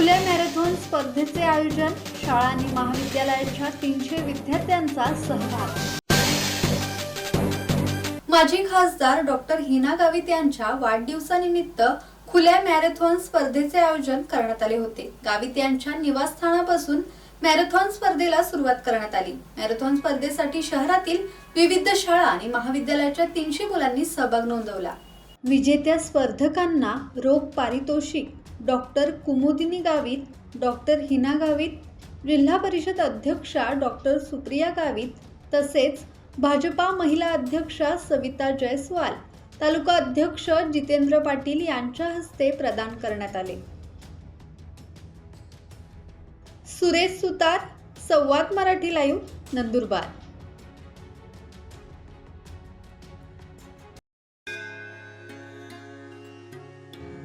Marathon स्पर्धेचे आयोजन शाळा आणि महाविद्यालयाच्या तीनशे विद्यार्थ्यांचा सहभाग. माजी खासदार डॉक्टर हिना गावित यांच्या वाढदिवसानिमित्त खुल्या मॅरेथॉन स्पर्धेचे आयोजन करण्यात आले होते. गावित यांच्या निवासस्थानापासून मॅरेथॉन स्पर्धेला सुरुवात करण्यात आली. मॅरेथॉन स्पर्धेसाठी शहरातील विविध शाळा आणि महाविद्यालयाच्या तीनशे मुलांनी सहभाग नोंदवला. विजेत्या स्पर्धकांना रोख पारितोषिक डॉक्टर कुमुदिनी गावित डॉक्टर हिना गावित जिल्हा परिषद अध्यक्षा डॉक्टर सुप्रिया गावित तसेच भाजपा महिला अध्यक्षा सविता जयस्वाल तालुका अध्यक्ष जितेंद्र पाटील यांच्या हस्ते प्रदान करण्यात आले. सुरेश सुतार संवाद मराठी लाईव्ह नंदुरबार.